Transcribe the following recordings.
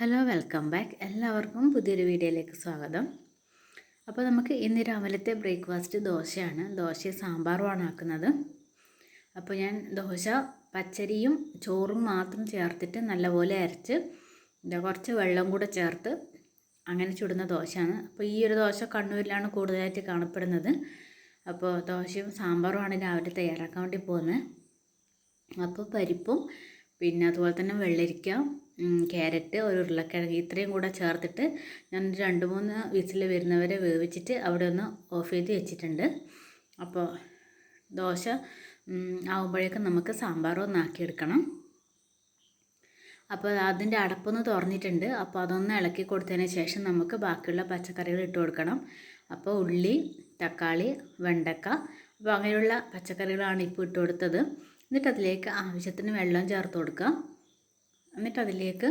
Hello welcome back. എല്ലാവർക്കും പുതിയൊരു വീഡിയോയിലേക്ക് സ്വാഗതം. അപ്പോൾ നമുക്ക് ഇന്ന് രാവിലത്തെ ബ്രേക്ക്ഫാസ്റ്റ് ദോശയാണ്. ദോശ സാമ്പാറുമാണ് ആക്കുന്നത്. അപ്പോൾ ഞാൻ ദോശ പച്ചരിയും ചോറും മാത്രം ചേർത്തിട്ട് നല്ലപോലെ അരച്ച് കുറച്ച് വെള്ളം കൂടെ ചേർത്ത് അങ്ങനെ ചുടുന്ന ദോശയാണ്. അപ്പോൾ ഈ ഒരു ദോശ കണ്ണൂരിലാണ് കൂടുതലായിട്ട് കാണപ്പെടുന്നത്. അപ്പോൾ ദോശയും സാമ്പാറുമാണ് രാവിലെ തയ്യാറാക്കാൻ വേണ്ടി പോകുന്നത്. അപ്പോൾ പരിപ്പും പിന്നെ അതുപോലെ തന്നെ വെള്ളരിക്ക ക്യാരറ്റ് ഒരു ഉരുളക്കിഴങ്ങ് ഇത്രയും കൂടെ ചേർത്തിട്ട് ഞാൻ രണ്ട് മൂന്ന് വിസിൽ വരുന്നവരെ വേവിച്ചിട്ട് അവിടെ ഒന്ന് ഓഫ് ചെയ്ത് വെച്ചിട്ടുണ്ട്. അപ്പോൾ ദോശ ആകുമ്പോഴേക്കും നമുക്ക് സാമ്പാർ ഒന്നാക്കിയെടുക്കണം അപ്പോൾ അതിന്റെ അടപ്പൊന്ന് തുറന്നിട്ടുണ്ട്. അപ്പോൾ അതൊന്ന് ഇളക്കി കൊടുത്തതിന് ശേഷം നമുക്ക് ബാക്കിയുള്ള പച്ചക്കറികൾ ഇട്ട് കൊടുക്കണം. അപ്പോൾ ഉള്ളി തക്കാളി വെണ്ടക്ക അപ്പോൾ അങ്ങനെയുള്ള പച്ചക്കറികളാണ് ഇപ്പോൾ ഇട്ട് കൊടുത്തത്. എന്നിട്ട് അതിലേക്ക് ആവശ്യത്തിന് വെള്ളം ചേർത്ത് കൊടുക്കുക. എന്നിട്ട് അതിലേക്ക്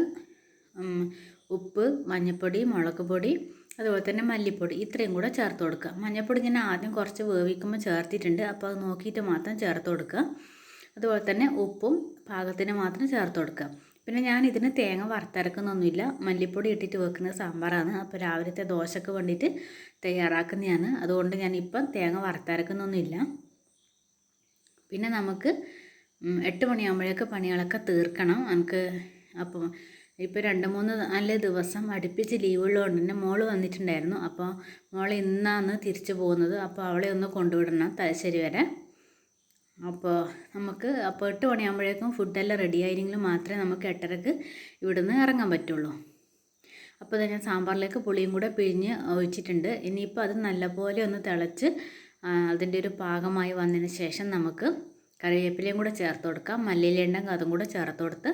ഉപ്പ് മഞ്ഞൾപ്പൊടി മുളക് പൊടി അതുപോലെ തന്നെ മല്ലിപ്പൊടി ഇത്രയും കൂടെ ചേർത്ത് കൊടുക്കുക. മഞ്ഞൾപ്പൊടി ഞാൻ ആദ്യം കുറച്ച് വേവിക്കുമ്പോൾ ചേർത്തിട്ടുണ്ട്. അപ്പോൾ അത് നോക്കിയിട്ട് മാത്രം ചേർത്ത് കൊടുക്കുക. അതുപോലെ തന്നെ ഉപ്പും പാകത്തിന് മാത്രം ചേർത്ത് കൊടുക്കുക. പിന്നെ ഞാൻ ഇതിന് തേങ്ങ വറുത്തരക്കുന്നൊന്നുമില്ല. മല്ലിപ്പൊടി ഇട്ടിട്ട് വെക്കുന്ന സാമ്പാറാണ്. അപ്പോൾ രാവിലത്തെ ദോശക്ക് വേണ്ടിയിട്ട് തയ്യാറാക്കുന്നതാണ്. അതുകൊണ്ട് ഞാൻ തേങ്ങ വറുത്തരക്കുന്നൊന്നുമില്ല. പിന്നെ നമുക്ക് എട്ട് മണിയാകുമ്പോഴേക്ക് പണികളൊക്കെ തീർക്കണം. എനിക്ക് അപ്പോൾ ഇപ്പോൾ രണ്ട് മൂന്ന് നല്ല ദിവസം അടുപ്പിച്ച് ലീവുള്ളതുകൊണ്ട് തന്നെ മോൾ വന്നിട്ടുണ്ടായിരുന്നു. അപ്പോൾ മോൾ ഇന്നാണ് തിരിച്ചു പോകുന്നത്. അപ്പോൾ അവളെ ഒന്ന് കൊണ്ടുവിടണം തലശ്ശേരി വരെ അപ്പോൾ നമുക്ക് അപ്പോൾ എട്ട് മണിയാകുമ്പോഴേക്കും ഫുഡെല്ലാം റെഡി ആയിരുന്നെങ്കിൽ മാത്രമേ നമുക്ക് എട്ടരക്ക് ഇവിടുന്ന് ഇറങ്ങാൻ പറ്റുള്ളൂ. അപ്പോൾ ഞാൻ സാമ്പാറിലേക്ക് പുളിയും കൂടെ പിഴിഞ്ഞ് ഒഴിച്ചിട്ടുണ്ട്. ഇനിയിപ്പോൾ അത് നല്ലപോലെ ഒന്ന് തിളച്ച് അതിന്റെ ഒരു പാകമായി വന്നതിന് ശേഷം നമുക്ക് കറിവേപ്പിലയും കൂടെ ചേർത്ത് കൊടുക്കാം. മല്ലിയില ഉണ്ടെങ്കിൽ അതും കൂടെ ചേർത്ത് കൊടുത്ത്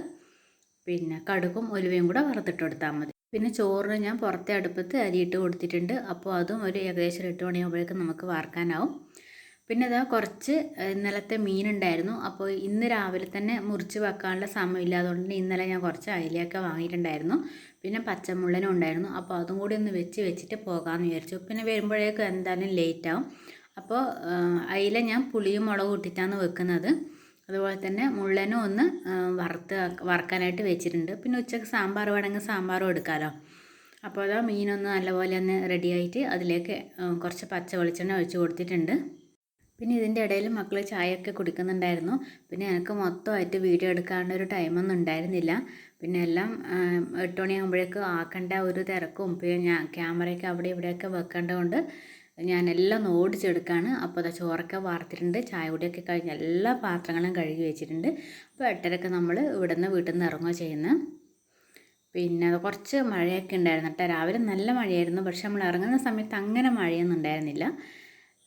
പിന്നെ കടുകും ഉലുവയും കൂടെ വറുത്തിട്ട് കൊടുത്താൽ മതി. പിന്നെ ചോറിന് ഞാൻ പുറത്തെ അടുപ്പത്ത് അരിയിട്ട് കൊടുത്തിട്ടുണ്ട്. അപ്പോൾ അതും ഒരു ഏകദേശം എട്ട് മണിയാകുമ്പോഴേക്കും നമുക്ക് വാർക്കാനാവും പിന്നെ ഇതാ കുറച്ച് ഇന്നലത്തെ മീനുണ്ടായിരുന്നു അപ്പോൾ ഇന്ന് രാവിലെ തന്നെ മുറിച്ച് വെക്കാനുള്ള സമയമില്ലാതുകൊണ്ട് ഇന്നലെ ഞാൻ കുറച്ച് അയിലയൊക്കെ വാങ്ങിയിട്ടുണ്ടായിരുന്നു. പിന്നെ പച്ചമുള്ളനും ഉണ്ടായിരുന്നു. അപ്പോൾ അതും കൂടി ഒന്ന് വെച്ച് വെച്ചിട്ട് പോകാമെന്ന് വിചാരിച്ചു. പിന്നെ വരുമ്പോഴേക്കും എന്തായാലും ലേറ്റ് ആവും. അപ്പോൾ അയില ഞാൻ പുളിയും മുളകും ഇട്ടിട്ടാണ് വെക്കുന്നത്. അതുപോലെ തന്നെ മുള്ളനും ഒന്ന് വറുത്ത് വറക്കാനായിട്ട് വെച്ചിട്ടുണ്ട്. പിന്നെ ഉച്ചയ്ക്ക് സാമ്പാർ വേണമെങ്കിൽ സാമ്പാറും എടുക്കാമല്ലോ അപ്പോൾ അതാ മീനൊന്ന് നല്ലപോലെ ഒന്ന് റെഡിയായിട്ട് അതിലേക്ക് കുറച്ച് പച്ച വെളിച്ചെണ്ണ ഒഴിച്ച് കൊടുത്തിട്ടുണ്ട്. പിന്നെ ഇതിന്റെ ഇടയിൽ മക്കൾ ചായയൊക്കെ കുടിക്കുന്നുണ്ടായിരുന്നു. പിന്നെ എനിക്ക് മൊത്തമായിട്ട് വീഡിയോ എടുക്കാണ്ട് ഒരു ടൈമൊന്നും ഉണ്ടായിരുന്നില്ല. പിന്നെ എല്ലാം എട്ട് മണിയാകുമ്പോഴേക്കും ആക്കേണ്ട ഒരു തിരക്കും. പിന്നെ ഞാൻ ക്യാമറയൊക്കെ അവിടെ ഇവിടെയൊക്കെ വെക്കേണ്ടതുകൊണ്ട് ഞാനെല്ലാം ഓടിച്ചെടുക്കുകയാണ് അപ്പോൾ അതാ ചോറൊക്കെ വാർത്തിട്ടുണ്ട്. ചായ കുടിയൊക്കെ കഴിഞ്ഞ് എല്ലാ പാത്രങ്ങളും കഴുകി വെച്ചിട്ടുണ്ട്. അപ്പോൾ എട്ടരക്ക് നമ്മൾ ഇവിടുന്ന് വീട്ടിൽ നിന്ന് ഇറങ്ങുക ചെയ്യുന്നത് പിന്നെ കുറച്ച് മഴയൊക്കെ ഉണ്ടായിരുന്നു കേട്ടോ. രാവിലെ നല്ല മഴയായിരുന്നു. പക്ഷെ നമ്മൾ ഇറങ്ങുന്ന സമയത്ത് അങ്ങനെ മഴയൊന്നും ഉണ്ടായിരുന്നില്ല.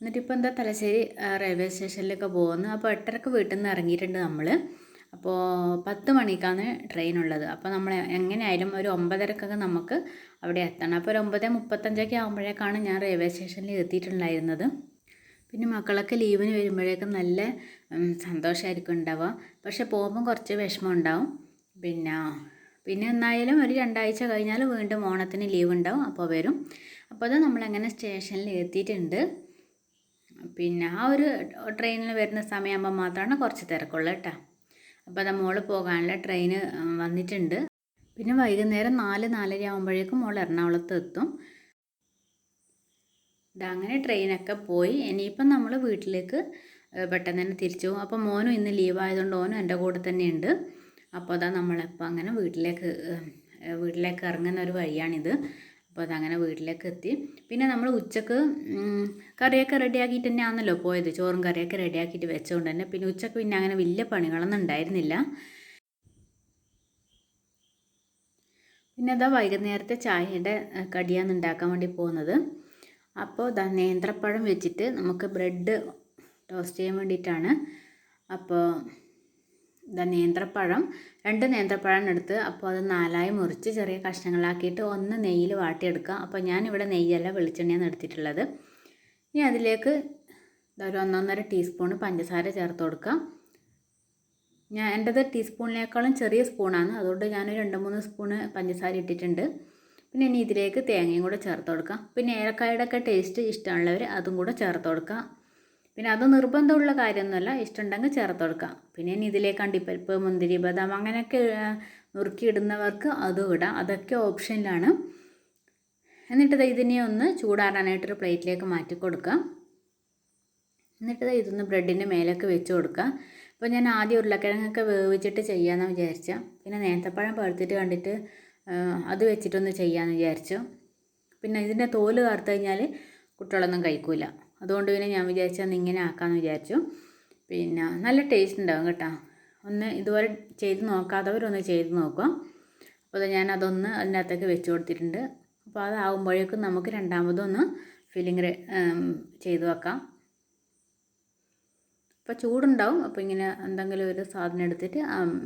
എന്നിട്ടിപ്പോൾ എന്താ തലശ്ശേരി റെയിൽവേ സ്റ്റേഷനിലൊക്കെ പോകുന്നു അപ്പോൾ എട്ടരക്ക് വീട്ടിൽ നിന്ന് ഇറങ്ങിയിട്ടുണ്ട് നമ്മൾ അപ്പോൾ പത്ത് മണിക്കാണ് ട്രെയിൻ ഉള്ളത് അപ്പോൾ നമ്മൾ എങ്ങനെയായാലും ഒരു ഒമ്പതരക്കൊക്കെ നമുക്ക് അവിടെ എത്തണം. അപ്പോൾ ഒരു ഒമ്പത് മുപ്പത്തഞ്ചൊക്കെ ആകുമ്പോഴേക്കാണ് ഞാൻ റെയിൽവേ സ്റ്റേഷനിൽ എത്തിയിട്ടുണ്ടായിരുന്നത്. പിന്നെ മക്കളൊക്കെ ലീവിന് വരുമ്പോഴേക്കും നല്ല സന്തോഷമായിരിക്കും ഉണ്ടാവുക. പക്ഷെ പോകുമ്പം കുറച്ച് വിഷമം ഉണ്ടാവും. പിന്നെ പിന്നെ എന്നായാലും ഒരു രണ്ടാഴ്ച കഴിഞ്ഞാൽ വീണ്ടും ഓണത്തിന് ലീവ് ഉണ്ടാവും. അപ്പോൾ വരും. അപ്പോൾ അത് നമ്മളങ്ങനെ സ്റ്റേഷനിൽ എത്തിയിട്ടുണ്ട്. പിന്നെ ആ ഒരു ട്രെയിനിൽ വരുന്ന സമയമാകുമ്പോൾ മാത്രമാണ് കുറച്ച് തിരക്കുള്ളത് കേട്ടോ. അപ്പോൾ അത് മോൾ പോകാനുള്ള ട്രെയിൻ വന്നിട്ടുണ്ട്. പിന്നെ വൈകുന്നേരം നാല് നാലര ആകുമ്പോഴേക്കും മോൾ എറണാകുളത്ത് എത്തും. അങ്ങനെ ട്രെയിനൊക്കെ പോയി. ഇനിയിപ്പം നമ്മൾ വീട്ടിലേക്ക് പെട്ടെന്ന് തന്നെ തിരിച്ചു പോകും. അപ്പോൾ മോനും ഇന്ന് ലീവായതുകൊണ്ട് ഓനും എന്റെ കൂടെ തന്നെയുണ്ട്. അപ്പോൾ അതാ നമ്മളിപ്പോൾ അങ്ങനെ വീട്ടിലേക്ക് വീട്ടിലേക്ക് ഇറങ്ങുന്ന ഒരു വഴിയാണിത്. അപ്പോൾ അതങ്ങനെ വീട്ടിലേക്ക് എത്തി പിന്നെ നമ്മൾ ഉച്ചയ്ക്ക് കറിയൊക്കെ റെഡിയാക്കിയിട്ട് തന്നെയാണല്ലോ പോയത്. ചോറും കറിയൊക്കെ റെഡിയാക്കിയിട്ട് വെച്ചുകൊണ്ട് തന്നെ. പിന്നെ ഉച്ചയ്ക്ക് പിന്നെ അങ്ങനെ വലിയ പണികളൊന്നും ഉണ്ടായിരുന്നില്ല. പിന്നെ അതാ വൈകുന്നേരത്തെ ചായയുടെ കടിയാണ് ഉണ്ടാക്കാൻ വേണ്ടി പോകുന്നത്. അപ്പോൾ ഇതാ നേന്ത്രപ്പഴം വെച്ചിട്ട് നമുക്ക് ബ്രെഡ് ടോസ്റ്റ് ചെയ്യാൻ വേണ്ടിയിട്ടാണ്. അപ്പോൾ ഇതാ നേന്ത്രപ്പഴം. രണ്ട് നേന്ത്രപ്പഴം എടുത്ത് അപ്പോൾ അത് നാലായി മുറിച്ച് ചെറിയ കഷ്ണങ്ങളാക്കിയിട്ട് ഒന്ന് നെയ്യിൽ വാട്ടിയെടുക്കുക അപ്പോൾ ഞാനിവിടെ നെയ്യല്ല വെളിച്ചെണ്ണയാണ് എടുത്തിട്ടുള്ളത്. ഇനി അതിലേക്ക് ഒരു ഒന്നൊന്നര ടീസ്പൂൺ പഞ്ചസാര ചേർത്ത് കൊടുക്കാം. ഞാൻ എന്റെത് ടീസ്പൂണിനേക്കാളും ചെറിയ സ്പൂണാണ്. അതുകൊണ്ട് ഞാനൊരു രണ്ട് മൂന്ന് സ്പൂണ് പഞ്ചസാര ഇട്ടിട്ടുണ്ട്. പിന്നെ ഇനി ഇതിലേക്ക് തേങ്ങയും കൂടെ ചേർത്ത് കൊടുക്കാം. പിന്നെ ഏലക്കായുടെ ഒക്കെ ടേസ്റ്റ് ഇഷ്ടമുള്ളവർ അതും കൂടെ ചേർത്ത് കൊടുക്കാം. പിന്നെ അത് നിർബന്ധമുള്ള കാര്യമൊന്നുമല്ല. ഇഷ്ടമുണ്ടെങ്കിൽ ചേർത്ത് കൊടുക്കാം. പിന്നെ ഇനി ഇതിലേക്ക് അണ്ടിപ്പരിപ്പ് മുന്തിരി ബദാം അങ്ങനെയൊക്കെ നുറുക്കി ഇടുന്നവർക്ക് അതും ഇടാം. അതൊക്കെ ഓപ്ഷനിലാണ്. എന്നിട്ട് ഇതിനെ ഒന്ന് ചൂടാറാനായിട്ടൊരു പ്ലേറ്റിലേക്ക് മാറ്റി കൊടുക്കാം. എന്നിട്ട് ഇതൊന്ന് ബ്രെഡിന്റെ മേലേക്ക് വെച്ച് കൊടുക്കുക അപ്പോൾ ഞാൻ ആദ്യം ഉരുളക്കിഴങ്ങൊക്കെ വേവിച്ചിട്ട് ചെയ്യാമെന്ന് വിചാരിച്ച. പിന്നെ നേന്ത്രപ്പഴം പഴുത്തിട്ട് കണ്ടിട്ട് അത് വെച്ചിട്ടൊന്ന് ചെയ്യാമെന്ന് വിചാരിച്ചു. പിന്നെ ഇതിന്റെ തോൽ കാർത്ത് കഴിഞ്ഞാൽ കുട്ടികളൊന്നും കഴിക്കൂല. അതുകൊണ്ട് പിന്നെ ഞാൻ വിചാരിച്ചത് ഇങ്ങനെ ആക്കാമെന്ന് വിചാരിച്ചു. പിന്നെ നല്ല ടേസ്റ്റ് ഉണ്ടാവും കേട്ടോ. ഒന്ന് ഇതുപോലെ ചെയ്ത് നോക്കാത്തവരൊന്ന് ചെയ്ത് നോക്കുക. അപ്പോൾ ഞാൻ അതൊന്ന് അതിന്റെ അകത്തേക്ക് വെച്ച് കൊടുത്തിട്ടുണ്ട്. അപ്പോൾ അതാകുമ്പോഴേക്കും നമുക്ക് രണ്ടാമതൊന്ന് ഫില്ലിങ് ചെയ്ത് വെക്കാം. അപ്പോൾ ചൂടുണ്ടാവും. അപ്പോൾ ഇങ്ങനെ എന്തെങ്കിലും ഒരു സാധനം എടുത്തിട്ട്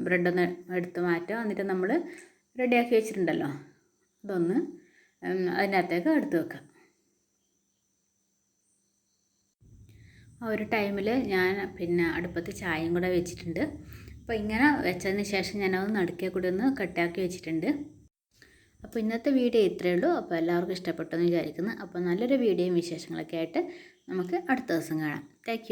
ബ്രെഡ് ഒന്ന് എടുത്ത് മാറ്റുക. എന്നിട്ട് നമ്മൾ റെഡിയാക്കി വെച്ചിട്ടുണ്ടല്ലോ. അതൊന്ന് അതിനകത്തേക്ക് എടുത്ത് വെക്കുക ആ ഒരു ടൈമിൽ ഞാൻ പിന്നെ അടുപ്പത്ത് ചായയും കൂടെ വെച്ചിട്ടുണ്ട്. അപ്പോൾ ഇങ്ങനെ വെച്ചതിന് ശേഷം ഞാനത് നടുക്കേ കൂടി ഒന്ന് കട്ടാക്കി വെച്ചിട്ടുണ്ട്. അപ്പോൾ ഇന്നത്തെ വീഡിയോ ഇത്രയേ ഉള്ളൂ. അപ്പോൾ എല്ലാവർക്കും ഇഷ്ടപ്പെട്ടെന്ന് വിചാരിക്കുന്നു. അപ്പോൾ നല്ലൊരു വീഡിയോയും വിശേഷങ്ങളൊക്കെ ആയിട്ട് നമുക്ക് അടുത്ത ദിവസം കാണാം. താങ്ക്